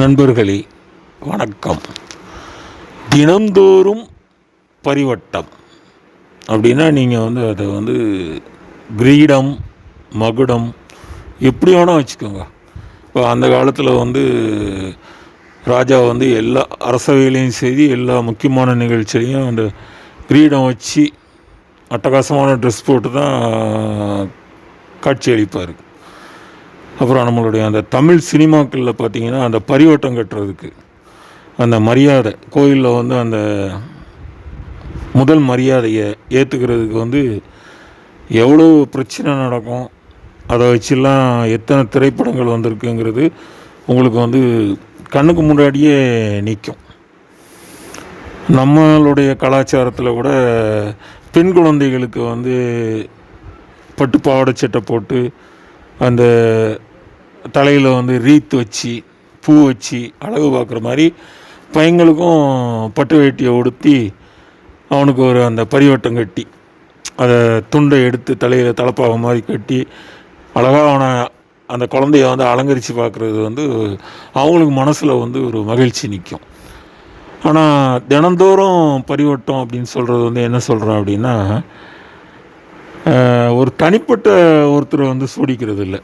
நண்பர்களே வணக்கம். தினந்தோறும் பரிவட்டம். அப்படின்னா நீங்கள் வந்து அதை வந்து கிரீடம் மகுடம் எப்படி வேணால் வச்சுக்கோங்க. இப்போ அந்த காலத்தில் வந்து ராஜா வந்து எல்லா அரசவையிலையும் செய்து எல்லா முக்கியமான நிகழ்ச்சியிலையும் அந்த கிரீடம் வச்சு அட்டகாசமான ட்ரெஸ் போட்டு தான் காட்சி அளிப்பார். அப்புறம் நம்மளுடைய அந்த தமிழ் சினிமாக்களில் பார்த்தீங்கன்னா அந்த பரிவட்டம் கட்டுறதுக்கு அந்த மரியாதை கோயிலில் வந்து அந்த முதல் மரியாதையை ஏற்றுக்கிறதுக்கு வந்து எவ்வளோ பிரச்சனை நடக்கும் அதை வச்சுலாம் எத்தனை திரைப்படங்கள் வந்திருக்குங்கிறது உங்களுக்கு வந்து கண்ணுக்கு முன்னாடியே நிற்கும் நம்மளுடைய கலாச்சாரத்தில் கூட பெண் குழந்தைகளுக்கு வந்து பட்டு பாவாடை சட்டை போட்டு அந்த தலையில் வந்து ரீத் வச்சு பூ வச்சு அழகு பார்க்குற மாதிரி பையங்களுக்கும் பட்டு வேட்டியை உடுத்தி அவனுக்கு ஒரு அந்த பரிவட்டம் கட்டி அதை துண்டை எடுத்து தலையில் தலைப்பாக மாதிரி கட்டி அழகாக அவனை அந்த குழந்தைய வந்து அலங்கரித்து பார்க்குறது வந்து அவங்களுக்கு மனசில் வந்து ஒரு மகிழ்ச்சி நிற்கும் ஆனால் தினந்தோறும் பரிவட்டம் அப்படின்னு சொல்கிறது வந்து என்ன சொல்கிறோம் அப்படின்னா ஒரு தனிப்பட்ட ஒருத்தரை வந்து சூடிக்கிறது இல்லை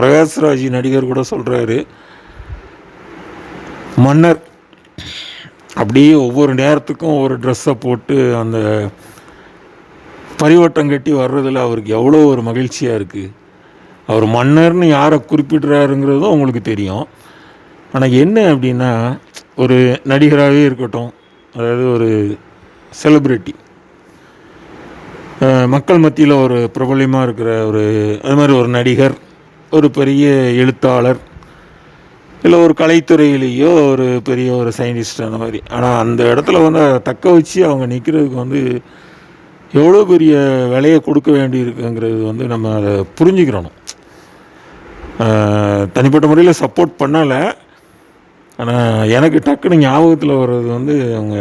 பிரகாஷ்ராஜ் நடிகர் கூட சொல்கிறாரு மன்னர் அப்படியே ஒவ்வொரு நேரத்துக்கும் ஒவ்வொரு ட்ரெஸ்ஸை போட்டு அந்த பரிவட்டம் கட்டி வர்றதில் அவருக்கு எவ்வளோ ஒரு மகிழ்ச்சியாக இருக்குது அவர் மன்னர்னு யாரை குறிப்பிடுறாருங்கிறதும் உங்களுக்கு தெரியும். ஆனால் என்ன அப்படின்னா ஒரு நடிகராகவே இருக்கட்டும் அதாவது ஒரு செலிப்ரிட்டி மக்கள் மத்தியில் ஒரு பிரபலியமாக இருக்கிற ஒரு அது மாதிரி ஒரு நடிகர் ஒரு பெரிய எழுத்தாளர் இல்லை ஒரு கலைத்துறையிலேயோ ஒரு பெரிய ஒரு சயின்டிஸ்ட் அந்த மாதிரி. ஆனால் அந்த இடத்துல வந்து அதை தக்க வச்சு அவங்க நிற்கிறதுக்கு வந்து எவ்வளோ பெரிய விலையை கொடுக்க வேண்டியிருக்குங்கிறது வந்து நம்ம அதை புரிஞ்சுக்கிறணும். தனிப்பட்ட முறையில் சப்போர்ட் பண்ணலை. ஆனால் எனக்கு டக்குன்னு ஞாபகத்தில் வர்றது வந்து அவங்க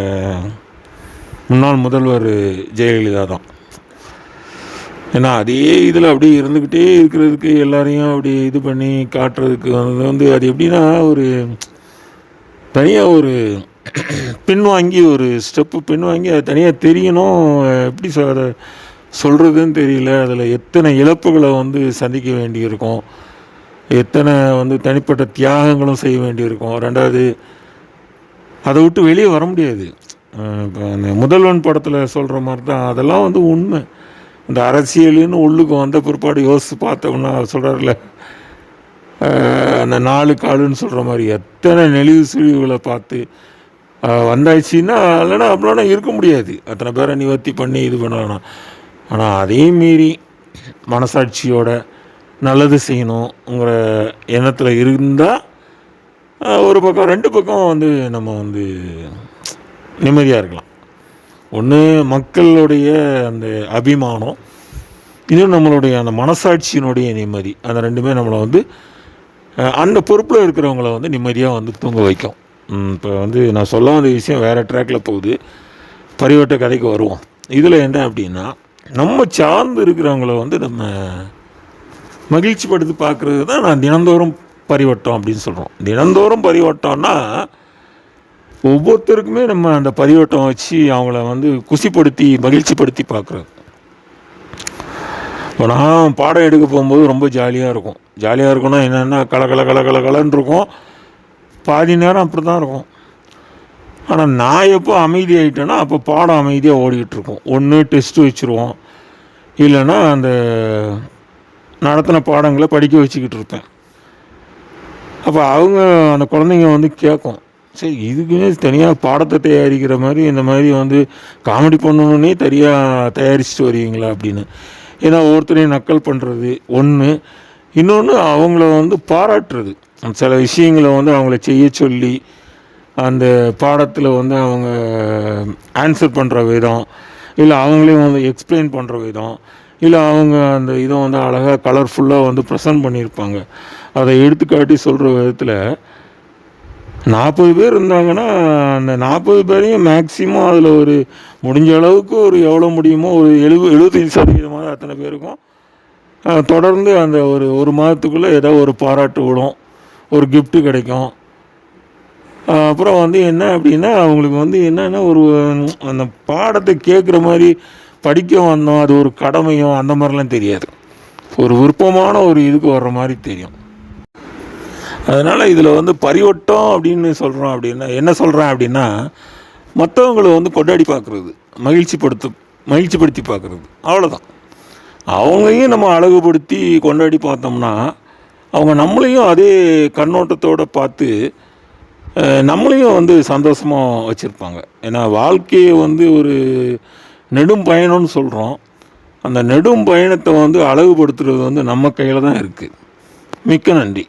முன்னாள் முதல்வர் ஜெயலலிதா தான். ஏன்னா அதே இதில் அப்படியே இருந்துக்கிட்டே இருக்கிறதுக்கு எல்லாரையும் அப்படி இது பண்ணி காட்டுறதுக்கு வந்து வந்து அது எப்படின்னா ஒரு தனியாக ஒரு பின்வாங்கி ஒரு ஸ்டெப்பு பின்வாங்கி அது தனியாக தெரியணும். எப்படி சொ அதை சொல்கிறதுன்னு தெரியல. அதில் எத்தனை இழப்புகளை வந்து சந்திக்க வேண்டியிருக்கும். எத்தனை வந்து தனிப்பட்ட தியாகங்களும் செய்ய வேண்டியிருக்கும். ரெண்டாவது அதை விட்டு வெளியே வர முடியாது. இப்போ அந்த முதல்வன் படத்தில் சொல்கிற மாதிரி தான் அதெல்லாம் வந்து உண்மை. இந்த அரசியலுன்னு உள்ளுக்கு வந்த பிற்பாடு யோசித்து பார்த்தோம்னா சொல்கிறார்ல அந்த நாலு காலுன்னு சொல்கிற மாதிரி எத்தனை நெளிவு சுழிவுகளை பார்த்து வந்தாச்சுன்னா இல்லைன்னா அப்படின்னா இருக்க முடியாது. அத்தனை பேரை நிவர்த்தி பண்ணி இது பண்ணலாம் ஆனால் அதையும் மீறி மனசாட்சியோட நல்லது செய்யணுங்கிற எண்ணத்தில் இருந்தால் ஒரு பக்கம் ரெண்டு பக்கம் வந்து நம்ம வந்து நிம்மதியாக இருக்கலாம். ஒன்று மக்களுடைய அந்த அபிமானம் இன்னும் நம்மளுடைய அந்த மனசாட்சியினுடைய நிம்மதி. அந்த ரெண்டுமே நம்மளை வந்து அந்த பொறுப்பில் இருக்கிறவங்கள வந்து நிம்மதியாக வந்து தூங்க வைக்கும். இப்போ வந்து நான் சொல்ல வந்த விஷயம் வேறு ட்ராக்கில் போகுது. பரிவட்ட கதைக்கு வருவோம். இதில் என்ன அப்படின்னா நம்ம சார்ந்து இருக்கிறவங்கள வந்து நம்ம மகிழ்ச்சி படுத்தி பார்க்குறது தான் நான் தினந்தோறும் பரிவட்டம் அப்படின்னு சொல்கிறோம் தினந்தோறும் பரிவட்டம்னா ஒவ்வொருத்தருக்குமே நம்ம அந்த பதிவட்டம் வச்சு அவங்கள வந்து குசிப்படுத்தி மகிழ்ச்சிப்படுத்தி பார்க்குறோம் இப்போ நான் பாடம் எடுக்க போகும்போது ரொம்ப ஜாலியாக இருக்கும். ஜாலியாக இருக்கும்னா என்னென்னா கல கல கல கல கலன்னு இருக்கும். பாதி நேரம் அப்படி தான் இருக்கும். ஆனால் நான் எப்போ அமைதியாகிட்டேன்னா அப்போ பாடம் அமைதியாக ஓடிக்கிட்டு இருக்கும் ஒன்று டெஸ்ட்டு வச்சுருவோம். இல்லைன்னா அந்த நடத்தின பாடங்களை படிக்க வச்சுக்கிட்டு இருப்பேன் அப்போ அவங்க அந்த குழந்தைங்க வந்து கேட்கும். சரி இதுக்குன்னே தனியாக பாடத்தை தயாரிக்கிற மாதிரி இந்த மாதிரி வந்து காமெடி பண்ணணுன்னே தனியாக தயாரிச்சுட்டு வருவீங்களா அப்படின்னு. ஏன்னா ஒவ்வொருத்தரையும் நக்கல் பண்ணுறது ஒன்று இன்னொன்று அவங்கள வந்து பாராட்டுறது. சில விஷயங்களை வந்து அவங்கள செய்ய சொல்லி அந்த பாடத்தில் வந்து அவங்க ஆன்சர் பண்ணுற விதம் இல்லை அவங்களே வந்து எக்ஸ்பிளைன் பண்ணுற விதம் இல்லை அவங்க அந்த இதை வந்து அழகாக கலர்ஃபுல்லாக வந்து ப்ரெசன்ட் பண்ணியிருப்பாங்க. அதை எடுத்துக்காட்டி சொல்கிற விதத்தில் நாற்பது பேர் இருந்தாங்கன்னா அந்த நாற்பது பேரையும் மேக்ஸிமம் அதில் ஒரு முடிஞ்ச அளவுக்கு ஒரு எவ்வளோ முடியுமோ ஒரு எழுபது எழுபத்தஞ்சி சதவீதமாக அத்தனை பேருக்கும் தொடர்ந்து அந்த ஒரு ஒரு மாதத்துக்குள்ளே ஏதோ ஒரு பாராட்டு விடும் ஒரு கிஃப்ட்டு கிடைக்கும். அப்புறம் வந்து என்ன அப்படின்னா அவங்களுக்கு வந்து என்னென்னா ஒரு அந்த பாடத்தை கேட்குற மாதிரி படிக்க வந்தோம் அது ஒரு கடமையும் அந்த மாதிரிலாம் தெரியாது. ஒரு விருப்பமான ஒரு இதுக்கு வர்ற மாதிரி தெரியும். அதனால் இதில் வந்து பரிவட்டம் அப்படின்னு சொல்கிறோம் அப்படின்னா என்ன சொல்கிறேன் அப்படின்னா மற்றவங்களை வந்து கொண்டாடி பார்க்குறது மகிழ்ச்சிப்படுத்து மகிழ்ச்சிப்படுத்தி பார்க்குறது. அவ்வளோதான் அவங்களையும் நம்ம அழகுபடுத்தி கொண்டாடி பார்த்தோம்னா அவங்க நம்மளையும் அதே கண்ணோட்டத்தோடு பார்த்து நம்மளையும் வந்து சந்தோஷமாக வச்சுருப்பாங்க. ஏன்னா வாழ்க்கையை வந்து ஒரு நெடும் பயணம்னு சொல்கிறோம் அந்த நெடும் பயணத்தை வந்து அழகுபடுத்துறது வந்து நம்ம கையில் தான் இருக்குது மிக்க நன்றி.